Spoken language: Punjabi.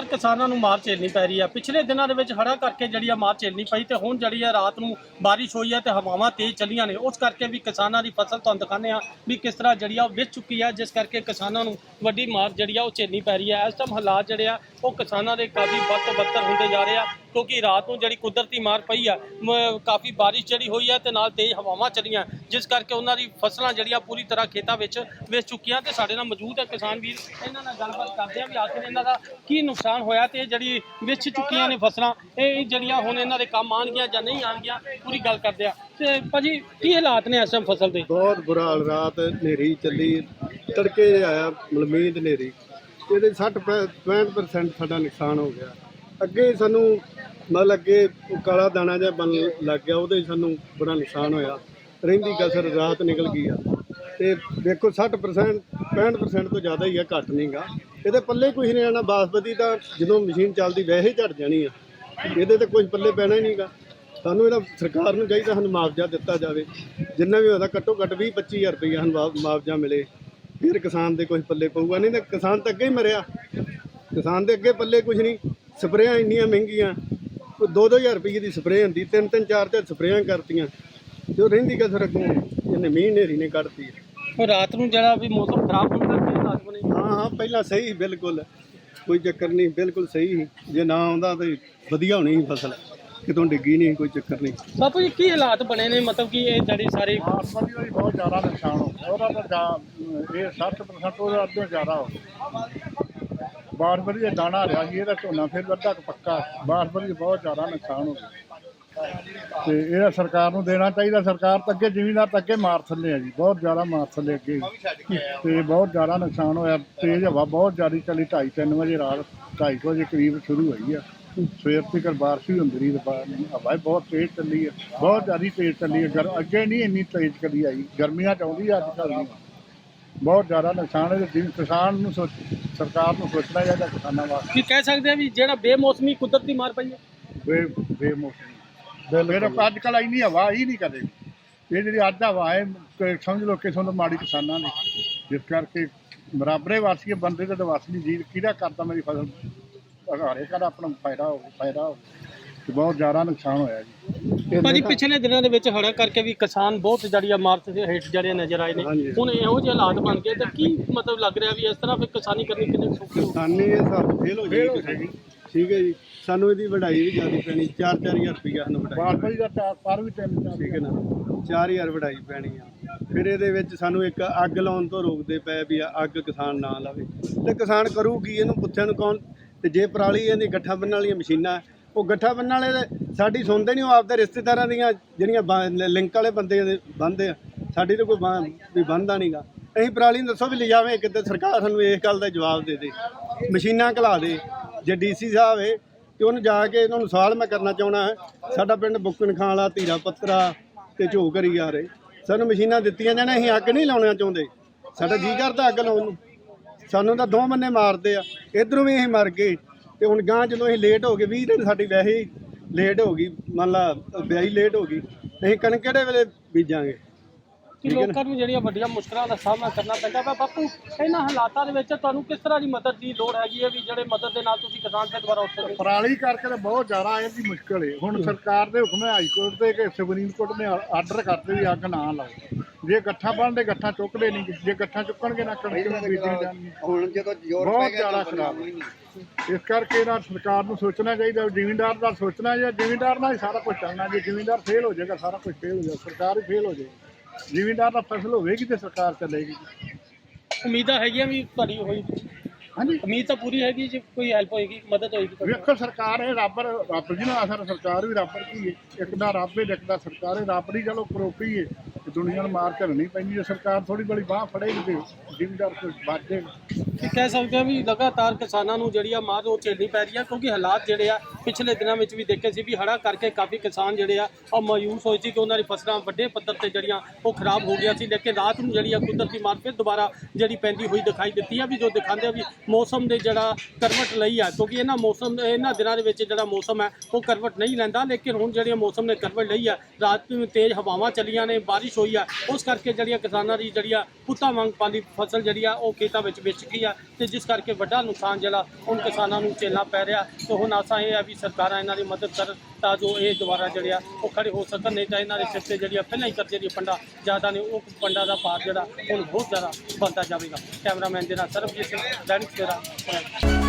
ਕਿਸਾਨਾਂ ਨੂੰ ਮਾਰ ਝੇਲਣੀ ਪੈ ਰਹੀ ਆ। ਪਿਛਲੇ ਦਿਨਾਂ ਦੇ ਵਿੱਚ ਹੜ੍ਹਾਂ ਕਰਕੇ ਜਿਹੜੀ ਆ ਮਾਰ ਝੇਲਣੀ ਪਈ ਤੇ ਹੁਣ ਜਿਹੜੀ ਆ ਰਾਤ ਨੂੰ ਬਾਰਿਸ਼ ਹੋਈ ਆ ਤੇ ਹਵਾਵਾਂ ਤੇਜ਼ ਚੱਲੀਆਂ ਨੇ। ਉਸ ਕਰਕੇ ਵੀ ਕਿਸਾਨਾਂ ਦੀ ਫਸਲ ਤੁਹਾਨੂੰ ਦਿਖਾਉਂਦੇ ਆ ਵੀ ਕਿਸ ਤਰ੍ਹਾਂ ਜਿਹੜੀ ਆ ਉਹ ਵਿਛ ਚੁੱਕੀ ਆ, ਜਿਸ ਕਰਕੇ ਕਿਸਾਨਾਂ ਨੂੰ ਵੱਡੀ ਮਾਰ ਜਿਹੜੀ ਆ ਉਹ ਝੇਲਣੀ ਪੈ ਰਹੀ ਆ। ਇਸ ਟਾਈਮ ਹਾਲਾਤ ਜਿਹੜੇ ਆ, ਉਹ ਕਿਸਾਨਾਂ ਦੇ ਕਾਫੀ ਵੱਧ ਤੋਂ ਬੱਤਰ ਹੁੰਦੇ ਜਾ ਰਹੇ ਆ। ਕਿਉਂਕਿ ਰਾਤ ਨੂੰ ਜਿਹੜੀ ਕੁਦਰਤੀ ਮਾਰ ਪਈ ਆ ਕਾਫੀ ਬਾਰਿਸ਼ ਜਿਹੜੀ ਹੋਈ ਆ ਤੇ ਨਾਲ ਤੇਜ਼ ਹਵਾਵਾਂ ਚੱਲੀਆਂ, ਜਿਸ ਕਰਕੇ ਉਹਨਾਂ ਦੀ ਫਸਲਾਂ ਜਿਹੜੀਆਂ ਪੂਰੀ ਤਰ੍ਹਾਂ ਖੇਤਾਂ ਵਿੱਚ ਵੇਚ ਚੁੱਕੀਆਂ ਤੇ ਸਾਡੇ ਨਾਲ ਮੌਜੂਦ ਹੈ ਕਿਸਾਨ ਵੀਰ। ਇਹਨਾਂ ਨਾਲ ਗੱਲਬਾਤ ਕਰਦੇ ਆ ਵੀ ਆਖਿਰ ਇਹਨਾਂ ਦਾ ਕੀ ਨੁਕਸਾਨ ਹੋਇਆ ਤੇ ਜਿਹੜੀ ਵਿਛ ਚੁੱਕੀਆਂ ਨੇ ਫਸਲਾਂ, ਇਹ ਜਿਹੜੀਆਂ ਹੁਣ ਇਹਨਾਂ ਦੇ ਕੰਮ ਆਣਗੀਆਂ ਜਾਂ ਨਹੀਂ ਆਣਗੀਆਂ ਪੂਰੀ ਗੱਲ ਕਰਦੇ ਆ ਤੇ ਭਾਜੀ, ਕੀ ਹਾਲਾਤ ਨੇ ਇਸ ਟਾਈਮ ਫਸਲ ਦੇ? ਬਹੁਤ ਬੁਰਾ ਹਾਲ, ਰਾਤ ਹਨੇਰੀ ਚੱਲੀ, ਤੜਕੇ ਆਇਆ ਮਲਮੀਦ ਹਨੇਰੀ, ਇਹਦੇ 60 65% ਸਾਡਾ ਨੁਕਸਾਨ ਹੋ ਗਿਆ। ਅੱਗੇ ਸਾਨੂੰ ਮਤਲਬ ਅੱਗੇ ਉਹ ਕਾਲਾ ਦਾਣਾ ਜਿਹਾ ਬਣ ਲੱਗ ਗਿਆ, ਉਹਦੇ ਸਾਨੂੰ ਬੜਾ ਨੁਕਸਾਨ ਹੋਇਆ। ਰਹਿੰਦੀ ਕਸਰ ਰਾਤ ਨਿਕਲ ਗਈ ਆ। ਤੇ ਦੇਖੋ 60% 65% ਤੋਂ ਜ਼ਿਆਦਾ ਹੀ ਆ, ਘੱਟ ਨਹੀਂਗਾ ਇਹਦੇ ਪੱਲੇ ਕੁਝ ਨਹੀਂ ਆਣਾ ਬਾਸਮਤੀ ਤਾਂ ਜਦੋਂ ਮਸ਼ੀਨ ਚੱਲਦੀ ਵੈਸੇ ਹੀ ਝੜ ਜਾਣੀ ਆ। ਇਹਦੇ ਤੇ ਕੁਝ ਪੱਲੇ ਪੈਣਾ ਹੀ ਨਹੀਂਗਾ ਸਾਨੂੰ ਇਹਦਾ ਸਰਕਾਰ ਨੂੰ ਚਾਹੀਦਾ ਸਾਨੂੰ ਮੁਆਵਜ਼ਾ ਦਿੱਤਾ ਜਾਵੇ। ਜਿੰਨਾ ਵੀ ਹੋਦਾ ਘੱਟੋ ਘੱਟ 20 25000 ਰੁਪਏ ਸਾਨੂੰ ਮੁਆਵ- ਮੁਆਵਜ਼ਾ ਮਿਲੇ। ਫਿਰ ਕਿਸਾਨ ਦੇ ਕੁਝ ਪੱਲੇ ਪਊਗਾ। ਨਹੀਂ ਤਾਂ ਕਿਸਾਨ ਤਾਂ ਅੱਗੇ ਹੀ ਮਰਿਆ। ਕਿਸਾਨ ਦੇ ਅੱਗੇ ਪੱਲੇ ਕੁਝ ਨਹੀਂ। ਸਪਰੇਆਂ ਇੰਨੀਆਂ ਮਹਿੰਗੀਆਂ। ਕੋਈ 2-2000 ਰੁਪਏ ਦੀ ਸਪਰੇਅ ਹੁੰਦੀ ਤਿੰਨ ਤਿੰਨ ਚਾਰ ਚਾਰ ਸਪਰੇਆਂ ਕਰਤੀਆਂ। ਜੋ ਰਹਿੰਦੀ ਕਸਰ ਅੱਗੋਂ ਇਹਨੇ ਮੀਂਹ ਹਨੇਰੀ ਨੇ ਕੱਢਤੀ ਉਹ ਰਾਤ ਨੂੰ ਜਿਹੜਾ ਵੀ ਮੌਸਮ ਖਰਾਬ ਕਰਕੇ ਹਾਲਾਤ ਬਣੇ ਹਾਂ ਹਾਂ ਪਹਿਲਾਂ ਸਹੀ ਸੀ ਬਿਲਕੁਲ। ਕੋਈ ਚੱਕਰ ਨਹੀਂ ਬਿਲਕੁਲ ਸਹੀ ਸੀ। ਜੇ ਨਾ ਆਉਂਦਾ ਤਾਂ ਵਧੀਆ ਹੋਣੀ ਸੀ ਫਸਲ। ਕਿਤੋਂ ਡਿੱਗੀ ਨਹੀਂ ਕੋਈ ਚੱਕਰ ਨਹੀਂ। ਬਾਪੂ ਜੀ ਕੀ ਹਾਲਾਤ ਬਣੇ ਨੇ? ਮਤਲਬ ਕਿ ਇਹ ਜਿਹੜੀ ਸਾਰੀ ਬਾਸਮਤੀ ਦਾ ਵੀ ਬਹੁਤ ਜ਼ਿਆਦਾ ਨੁਕਸਾਨ ਹੋ ਗਿਆ। ਉਹਦਾ ਤਾਂ ਜਾ- ਇਹ 60% ਉਹਦਾ ਅੱਧੋਂ ਜ਼ਿਆਦਾ ਹੋ ਗਿਆ ਬਾਰਬਰੀ ਦਾ ਦਾਣਾ ਰਿਹਾ ਸੀ, ਇਹਦਾ ਝੋਨਾ ਫਿਰ ਅੱਧਾ ਕੁ ਪੱਕਾ। ਬਾਰਬਰੀ ਬਹੁਤ ਜ਼ਿਆਦਾ ਨੁਕਸਾਨ ਹੋ ਗਿਆ। ਤੇ ਇਹਦਾ ਸਰਕਾਰ ਨੂੰ ਦੇਣਾ ਚਾਹੀਦਾ, ਸਰਕਾਰ ਤਾਂ ਅੱਗੇ ਜ਼ਿਮੀਂਦਾਰ ਤਾਂ ਅੱਗੇ ਮਾਰ ਥੱਲੇ ਆ ਜੀ, ਬਹੁਤ ਜ਼ਿਆਦਾ ਮਾਰ ਥੱਲੇ ਅੱਗੇ। ਤੇ ਬਹੁਤ ਜ਼ਿਆਦਾ ਨੁਕਸਾਨ ਹੋਇਆ, ਤੇਜ਼ ਹਵਾ ਬਹੁਤ ਜ਼ਿਆਦਾ ਚੱਲੀ 2:30 3 ਵਜੇ ਰਾਤ 2:30 ਵਜੇ ਕਰੀਬ ਸ਼ੁਰੂ ਹੋਈ ਆ। ਸਵੇਰ ਤੱਕ ਬਾਰਿਸ਼ ਹੀ ਹੁੰਦੀ ਰਹੀ, ਤੇ ਹਵਾ ਬਹੁਤ ਤੇਜ਼ ਚੱਲੀ ਹੈ ਬਹੁਤ ਜ਼ਿਆਦਾ ਤੇਜ਼ ਚੱਲੀ ਹੈ ਗਰ, ਅੱਗੇ ਨਹੀਂ ਇੰਨੀ ਤੇਜ਼ ਕਦੀ ਆਈ, ਗਰਮੀਆਂ ਚ ਆਉਂਦੀ ਆ ਅੱਜ ਕੱਲ੍ਹ ਨਹੀਂ ਬਹੁਤ ਜ਼ਿਆਦਾ ਨੁਕਸਾਨ ਹੈ ਤੇ ਕਿਸਾਨ ਨੂੰ ਸੋਚ ਸਰਕਾਰ ਨੂੰ ਸੋਚਣਾ ਚਾਹੀਦਾ ਕਿਸਾਨਾਂ ਵਾਸਤੇ। ਕੀ ਕਹਿ ਸਕਦੇ ਆ ਵੀ ਜਿਹੜਾ ਬੇਮੌਸਮੀ ਕੁਦਰਤੀ ਮਾਰ ਪਈ ਹੈ? ਬੇ ਬੇਮੌਸਮੀ। ਫਿਰ ਅੱਜ ਕੱਲ੍ਹ ਇੰਨੀ ਹਵਾ ਹੀ ਨਹੀਂ ਕਦੇ। ਇਹ ਜਿਹੜੀ ਅੱਜ ਹਵਾ ਹੈ ਸਮਝ ਲਓ ਕਿਸੇ ਨੂੰ ਮਾੜੀ ਕਿਸਾਨਾਂ ਦੀ। ਜਿਸ ਕਰਕੇ ਬਰਾਬਰੇ ਵਾਸੀਏ ਬੰਦੇ ਤੇ ਤਾਂ ਵਸ ਨਹੀਂ। ਜੀ ਕਿਹਦਾ ਕਰਦਾ ਮੇਰੀ ਫਸਲ? ਹਰੇ ਕਰ ਆਪਣਾ ਫਾਇਦਾ ਹੋ ਫਾਇਦਾ ਹੋ। ਤੇ ਬਹੁਤ ਜ਼ਿਆਦਾ ਨੁਕਸਾਨ ਹੋਇਆ ਜੀ। ਭਾਜੀ ਪਿਛਲੇ ਦਿਨਾਂ ਦੇ ਵਿੱਚ ਹੜ੍ਹਾਂ ਕਰਕੇ ਵੀ ਕਿਸਾਨ ਬਹੁਤ ਜੜੀਆਂ ਮਾਰਤ ਦੇ ਹੇਠ ਜਿਹੜੇ ਨਜ਼ਰ ਆਏ ਨੇ। ਹੁਣ ਇਹੋ ਜਿਹੇ ਹਾਲਾਤ ਬਣ ਗਏ ਤੇ ਕੀ ਮਤਲਬ ਲੱਗ ਰਿਹਾ ਵੀ ਇਸ ਤਰ੍ਹਾਂ ਫਿਰ ਕਿਸਾਨੀ ਕਰਨੀ ਕਿੰਨੀ ਸੌਖੀ ਹੋ ਕਿਸਾਨੀ ਇਹ ਸਭ ਫੇਲ ਹੋ ਜਾਏਗੀ ਠੀਕ ਹੈ ਜੀ। ਸਾਨੂੰ ਇਹਦੀ ਵਢਾਈ ਵੀ ਜ਼ਿਆਦਾ ਪੈਣੀ 4-4000 ਰੁਪਈਆ ਸਾਨੂੰ ਵਢਾਈ ਬਾਸਮਤੀ ਦਾ ਚਾਰ ਪਰ ਵੀ ਤਿੰਨ ਚਾਰ ਠੀਕ ਹੈ ਨਾ। 4000 ਵਢਾਈ ਪੈਣੀ ਆ। ਫਿਰ ਇਹਦੇ ਵਿੱਚ ਸਾਨੂੰ ਇੱਕ ਅੱਗ ਲਾਉਣ ਤੋਂ ਰੋਕਦੇ ਪਏ ਵੀ ਅੱਗ ਕਿਸਾਨ ਨਾ ਲਾਵੇ। ਤੇ ਕਿਸਾਨ ਕਰੂਗੀ ਇਹਨੂੰ ਪੁੱਛਿਆ ਨੂੰ ਕੌਣ? ਤੇ ਜੇ ਪਰਾਲੀ ਇਹਦੀ ਗੱਠਾ ਬੰਨਣ ਵਾਲੀਆਂ ਮਸ਼ੀਨਾਂ ਉਹ ਗੱਠਾ ਬੰਨਣ ਵਾਲੇ ਸਾਡੀ ਸੁਣਦੇ ਨਹੀਂ, ਉਹ ਆਪਦੇ ਰਿਸ਼ਤੇਦਾਰਾਂ ਦੀਆਂ ਜਿਹੜੀਆਂ ਬਾ- ਲਿੰਕ ਵਾਲੇ ਬੰਦੇ ਦੇ ਬੰਦੇ ਆ। ਸਾਡੀ ਤਾਂ ਕੋਈ ਬਾਂਹ- ਵੀ ਬੰਦਾ ਨਹੀਂਗਾ ਅਸੀਂ ਪਰਾਲੀ ਨੂੰ ਦੱਸੋ ਵੀ ਲਿਜਾਵੇਂ ਕਿੱਦਾਂ ਸਰਕਾਰ ਸਾਨੂੰ ਇਸ ਗੱਲ ਦਾ ਜਵਾਬ ਦੇ ਦੇ। ਮਸ਼ੀਨਾਂ ਘਲਾ ਦੇ। ਜੇ ਡੀਸੀ ਸਾਹਿਬ ਹੈ ਤੇ ਉਹਨੂੰ ਜਾ ਕੇ ਇਹਨਾਂ ਨੂੰ ਸਵਾਲ ਮੈਂ ਕਰਨਾ ਚਾਹਣਾ ਸਾਡਾ ਪਿੰਡ ਬੁੱਕਣ ਖਾਂ ਵਾਲਾ, ਧੀਰਾ ਪੱਤਰਾ ਤੇ ਝੋ ਕਰੀ ਜਾ ਰਹੇ। ਸਾਨੂੰ ਮਸ਼ੀਨਾਂ ਦਿੱਤੀਆਂ ਜਾਣ ਅਸੀਂ ਅੱਗ ਨਹੀਂ ਲਾਉਣਾ ਚਾਹੁੰਦੇ। ਸਾਡਾ ਜੀ ਕਰਦਾ ਅੱਗ ਲਾਉਣ ਨੂੰ। ਸਾਨੂੰ ਤਾਂ ਦੋ ਬੰਨੇ ਮਾਰਦੇ ਆ। ਇਧਰੋਂ ਵੀ ਅਸੀਂ ਮਰ ਗਏ। ਤੇ ਹੁਣ ਗਾਂ ਜਦੋਂ ਅਸੀਂ ਲੇਟ ਹੋ ਗਏ 20 ਦਿਨ ਸਾਡੀ ਵੈਸੇ ਹੀ ਲੇਟ ਹੋ ਗਈ ਮੰਨ ਲਾ ਵਿਆਹੀ ਲੇਟ ਹੋ ਗਈ ਅਸੀਂ ਕਣਕ ਕਿਹੜੇ ਵੇਲੇ ਬੀਜਾਂਗੇ? ਕਿ ਲੋਕਾਂ ਨੂੰ ਜਿਹੜੀਆਂ ਵੱਡੀਆਂ ਮੁਸ਼ਕਲਾਂ ਦਾ ਸਾਹਮਣਾ ਕਰਨਾ ਪੈਂਦਾ ਵਾ ਬਾਪੂ ਇਹਨਾਂ ਹਾਲਾਤਾਂ ਦੇ ਵਿੱਚ ਤੁਹਾਨੂੰ ਕਿਸ ਤਰ੍ਹਾਂ ਦੀ ਮਦਦ ਦੀ ਲੋੜ ਹੈਗੀ ਹੈ ਵੀ ਜਿਹੜੇ ਮਦਦ ਦੇ ਨਾਲ ਤੁਸੀਂ ਕਿਸਾਨ ਦੇ ਦੁਆਰਾ ਉੱਠ ਸਕੋ ਪਰਾਲੀ ਕਰਕੇ ਤਾਂ ਬਹੁਤ ਜ਼ਿਆਦਾ ਇਹਦੀ ਮੁਸ਼ਕਲ ਹੈ ਹੁਣ ਸਰਕਾਰ ਦੇ ਹੁਕਮ ਹੈ ਹਾਈ ਕੋਰਟ ਦੇ ਕਿ ਸੁਪਰੀਮ ਕੋਰਟ ਨੇ ਆਰਡਰ ਕਰਤੇ ਵੀ ਅੱਗ ਨਾ ਲਾਓ। ਜੇ ਗੱਠਾ ਬਣਦੇ ਗੱਠਾ ਚੁੱਕਦੇ ਨਹੀਂ ਜੇ ਗੱਠਾ ਚੁੱਕਣਗੇ ਨਾ ਕਣਕ ਨੂੰ ਬੀਜੀ ਜਾਣੀ ਹੁਣ ਜਦੋਂ ਜ਼ੋਰ ਬਹੁਤ ਜ਼ਿਆਦਾ ਖਰਾਬ। ਹੈ। ਇਸ ਕਰਕੇ ਇਹਨਾਂ ਸਰਕਾਰ ਨੂੰ ਸੋਚਣਾ ਚਾਹੀਦਾ ਜ਼ਿਮੀਂਦਾਰ ਦਾ ਸੋਚਣਾ ਜਾਂ ਜ਼ਿਮੀਂਦਾਰ ਨਾਲ ਹੀ ਸਾਰਾ ਕੁਝ ਚੱਲਣਾ ਜੇ ਜ਼ਿਮੀਂਦਾਰ ਫੇਲ ਹੋ ਜਾਏਗਾ ਸਾਰਾ ਕੁਝ ਫੇਲ ਹੋ ਜਾਏਗਾ ਸਰਕਾਰ ਹੀ ਫੇਲ ਹੋ ਜਾਏਗੀ। ਜ਼ਿਮੀਂਦਾਰ ਦਾ ਫਸਲ ਹੋਵੇਗੀ ਤੇ ਸਰਕਾਰ ਚੱਲੇਗੀ। ਉਮੀਦਾਂ ਹੈਗੀਆਂ ਵੀ ਤੁਹਾਡੀ ਹੋਈ। ਹਾਂਜੀ? ਉਮੀਦ ਤਾਂ ਪੂਰੀ ਹੈਗੀ ਜੇ ਕੋਈ ਹੈਲਪ ਹੋਏਗੀ ਮਦਦ ਹੋਏਗੀ। ਵੇਖੋ ਸਰਕਾਰ ਇਹ ਰੱਬ ਰੱਬ ਜੀ ਨਾਲ ਅਸਰ ਸਰਕਾਰ ਵੀ ਰੱਬ ਕੀ ਹੈ ਇੱਕ ਦਾ ਰੱਬ ਹੈ ਇੱਕ ਦਾ ਸਰਕਾਰ ਹੈ ਰੱਬ ਦੀ ਚਲੋ ਕਰੋਪੀ ਹੈ ਦੁਨੀਆ ਨੂੰ ਮਾਰ ਝੱਲਣੀ ਪੈਂਦੀ ਹੈ, ਸਰਕਾਰ ਥੋੜੀ ਬੜੀ ਬਾਹ ਫੜੇਗੀ ਤੇ ਜ਼ਿਮੀਂਦਾਰ ਕੁਝ ਬਚ ਜਾਏਗਾ ਕਹਿ ਸਕਦੇ ਆ ਵੀ ਲਗਾਤਾਰ ਕਿਸਾਨਾਂ ਨੂੰ ਜਿਹੜੀ ਆ ਮਾਰ ਉਹ ਝੇਲਣੀ ਪੈ ਰਹੀ ਆ, ਕਿਉਂਕਿ ਹਾਲਾਤ ਜਿਹੜੇ ਆ ਪਿਛਲੇ ਦਿਨਾਂ ਵਿੱਚ ਵੀ ਦੇਖੇ ਸੀ ਵੀ ਹੜ੍ਹਾਂ ਕਰਕੇ ਕਾਫੀ ਕਿਸਾਨ ਜਿਹੜੇ ਆ, ਉਹ ਮਾਯੂਸ ਹੋਏ ਸੀ ਕਿ ਉਹਨਾਂ ਦੀ ਫਸਲਾਂ ਵੱਡੇ ਪੱਧਰ ਤੇ ਜਿਹੜੀਆਂ ਉਹ ਖਰਾਬ ਹੋ ਗਈਆਂ ਸੀ। ਲੇਕਿਨ ਰਾਤ ਨੂੰ ਜਿਹੜੀ ਆ ਕੁਦਰਤੀ ਮਾਰ ਫਿਰ ਦੁਬਾਰਾ ਜਿਹੜੀ ਪੈਂਦੀ ਹੋਈ ਦਿਖਾਈ ਦਿੱਤੀ ਆ ਵੀ ਜੋ ਦਿਖਾਉਂਦੇ ਆ ਵੀ ਮੌਸਮ ਦੇ ਜਿਹੜਾ ਕਰਵਟ ਲਈ ਆ, ਕਿਉਂਕਿ ਇਹਨਾਂ ਮੌਸਮ, ਇਹਨਾਂ ਦਿਨਾਂ ਦੇ ਵਿੱਚ ਜਿਹੜਾ ਮੌਸਮ ਹੈ ਉਹ ਕਰਵਟ ਨਹੀਂ ਲੈਂਦਾ। ਲੇਕਿਨ ਹੁਣ ਜਿਹੜੀਆਂ ਮੌਸਮ ਨੇ ਕਰਵਟ ਲਈ ਆ, ਰਾਤ ਨੂੰ ਤੇਜ਼ ਹਵਾਵਾਂ ਚੱਲੀਆਂ ਨੇ, ਬਾਰਿਸ਼ ਹੋਈ ਆ, ਉਸ ਕਰਕੇ ਜਿਹੜੀਆਂ ਕਿਸਾਨਾਂ ਦੀ ਜਿਹੜੀ ਆ ਪੁੱਤਾ ਵਾਂਗ ਪਾਲੀ ਫਸਲ ਜਿਹੜੀ ਆ, ਉਹ ਖੇਤਾਂ ਵਿੱਚ ਵਿਛ ਗਈ ਆ ਤੇ ਜਿਸ ਕਰਕੇ ਵੱਡਾ ਨੁਕਸਾਨ ਜਿਹੜਾ ਹੁਣ ਕਿਸਾਨਾਂ ਨੂੰ ਝੇਲਣਾ ਪੈ ਰਿਹਾ। ਤੇ ਹੁਣ ਆਸਾਂ ਇਹ ਆ ਵੀ ਵੀ ਸਰਕਾਰਾਂ ਇਹਨਾਂ ਦੀ ਮਦਦ ਕਰਨ ਤਾਂ ਜੋ ਇਹ ਦੁਬਾਰਾ ਜਿਹੜੇ ਆ, ਉਹ ਖੜੇ ਹੋ ਸਕਣ, ਨਹੀਂ ਤਾਂ ਇਹਨਾਂ ਦੇ ਸਿਰ ਤੇ ਜਿਹੜੀ ਆ ਪਹਿਲਾਂ ਹੀ ਕਰਜ਼ੇ ਦੀ ਪੰਡਾ, ਜ਼ਿਆਦਾ ਨੇ ਉਹ ਪੰਡਾ ਦਾ ਭਾਰ ਜਿਹੜਾ ਹੁਣ ਬਹੁਤ ਜ਼ਿਆਦਾ ਬਣਦਾ ਜਾਵੇਗਾ। ਕੈਮਰਾਮੈਨ ਦੇ ਨਾਲ ਸਰਬਜੀਤ ਸਿੰਘ, ਦੈਨਿਕ ਸਵੇਰਾ